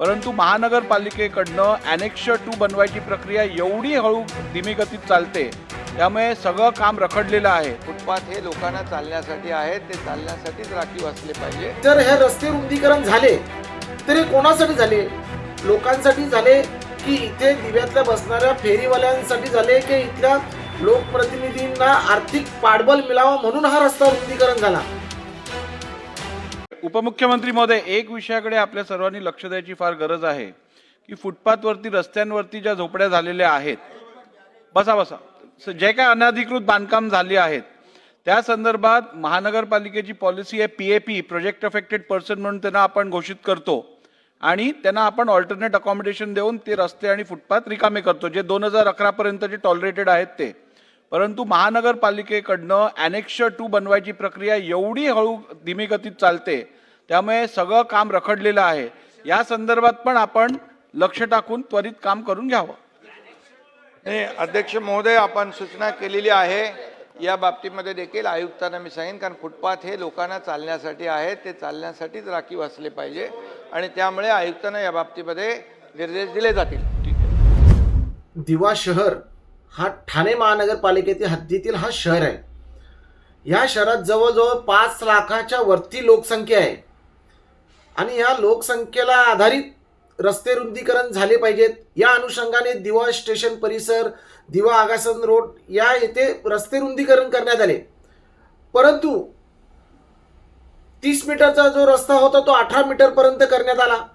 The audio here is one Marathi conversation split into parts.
परंतु महानगरपालिकेकडनं अनेक्ष टू बनवायची प्रक्रिया एवढी हळू धीमी गतीत चालते त्यामुळे सगळं काम रखडलेलं आहे. फुटपाथ हे लोकांना चालण्यासाठी आहेत ते चालण्यासाठीच राखीव असले पाहिजे. जर हे रस्ते रुंदीकरण झाले तर हे कोणासाठी झाले? लोकांसाठी झाले की इथे दिव्यातल्या बसणाऱ्या फेरीवाल्यांसाठी झाले की इथल्या लोकप्रतिनिधींना आर्थिक पाठबळ मिळावं म्हणून हा रस्ता रुंदीकरण झाला? उपमुख्यमंत्री महोदय एक विषयाकडे आपल्या सर्वांनी लक्ष द्यायची फार गरज आहे की फुटपाथवरती रस्त्यांवरती ज्या झोपड्या झालेल्या आहेत बसा बसा. जे काय अनधिकृत बांधकाम झाली आहेत त्या संदर्भात महानगरपालिकेची पॉलिसी आहे P A P project affected person म्हणून त्यांना आपण घोषित करतो. आणि त्यांना आपण ऑल्टरनेट अकॉमोडेशन देऊन ते रस्ते आणि फुटपाथ रिकामे करतो जे दोन हजार अकरापर्यंत जे टॉलरेटेड आहेत ते. परंतु महानगरपालिकेकडनं अनेक्ष टू बनवायची प्रक्रिया एवढी हळू धीमी गतीत चालते त्यामुळे सगळं काम रखडलेलं आहे. या संदर्भात पण आपण लक्ष टाकून त्वरित काम करून घ्यावं. नाही अध्यक्ष महोदय आपण सूचना केलेली आहे. या बाबतीमध्ये देखील आयुक्तांना मी सांगेन कारण फुटपाथ हे लोकांना चालण्यासाठी आहेत ते चालण्यासाठीच राखीव असले पाहिजे. आणि त्यामुळे आयुक्तांना या बाबतीमध्ये निर्देश दिले जातील. दिवा शहर हा ठाणे महानगरपालिकेतील हद्दीतील हा शहर आहे. या शहरात जवळजवळ पाच लाखाच्या वरती लोकसंख्या आहे. आणि या लोकसंख्येला आधारित रस्ते रुंदीकरण झाले पाहिजेत. या अनुषंगाने दिवा स्टेशन परिसर दिवा आगासन रोड या येथे रस्ते रुंदीकरण करण्यात आले. परंतु तीस मीटरचा जो रस्ता होता तो अठरा मीटरपर्यंत करण्यात आला.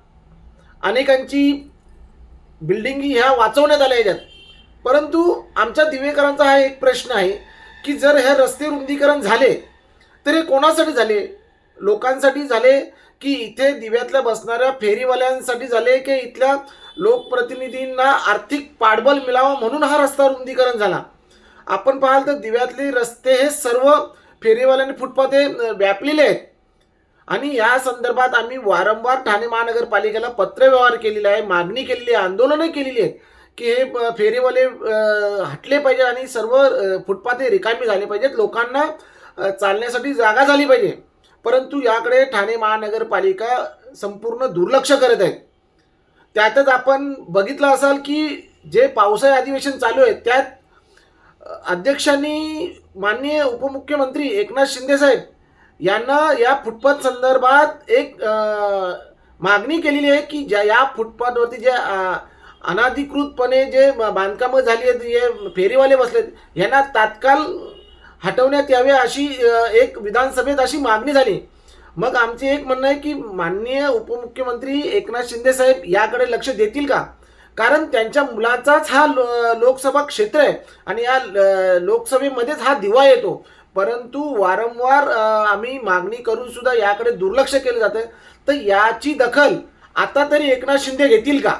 अनेकांची बिल्डिंगी ह्या वाचवण्यात आल्या याच्यात. परंतु आमच्या दिवेकरांचा हा एक प्रश्न आहे की जर हे रस्ते रुंदीकरण झाले तर हे कोणासाठी झाले? लोकांसाठी झाले की इथे दिव्यातल्या बसणाऱ्या फेरीवाल्यांसाठी झाले की इथल्या लोकप्रतिनिधींना आर्थिक पाठबळ मिळावं म्हणून हा रस्ता रुंदीकरण झाला? आपण पाहाल तर दिव्यातले रस्ते हे सर्व फेरीवाल्यांनी फुटपाथ हे व्यापलेले आहेत. आणि या संदर्भात आम्ही वारंवार ठाणे महानगरपालिकेला पत्रव्यवहार केलेला आहे मागणी केलेली आहे आंदोलनं केलेली आहेत. की हे फेरीवाले हटले पाहिजे आणि सर्व फुटपाथ हे रिकामी झाले पाहिजेत. लोकांना चालण्यासाठी जागा झाली पाहिजे. परंतु याकडे ठाणे महानगरपालिका संपूर्ण दुर्लक्ष करत आहे. त्यातच आपण बघितलं असाल की जे पावसाळी अधिवेशन चालू आहे त्यात अध्यक्षांनी माननीय उपमुख्यमंत्री एकनाथ शिंदेसाहेब यांना या फुटपाथ संदर्भात एक मागणी केलेली आहे की ज्या या फुटपाथवरती ज्या अनाधिकृतपणे जे बांधकामं झाली आहेत हे फेरीवाले बसलेत यांना तात्काळ हटवण्यात यावे अशी एक विधानसभेत अशी मागणी झाली. मग आमचे एक म्हणणं आहे की माननीय उपमुख्यमंत्री एकनाथ शिंदे साहेब याकडे लक्ष देतील का? कारण त्यांच्या मुलाचाच हा लो- लोकसभा क्षेत्र आहे आणि या ल- लोकसभेमध्येच हा दिवा येतो. परंतु वारंवार आम्ही मागणी करून सुद्धा याकडे दुर्लक्ष केलं जातं तर याची दखल आता तरी एकनाथ शिंदे घेतील का?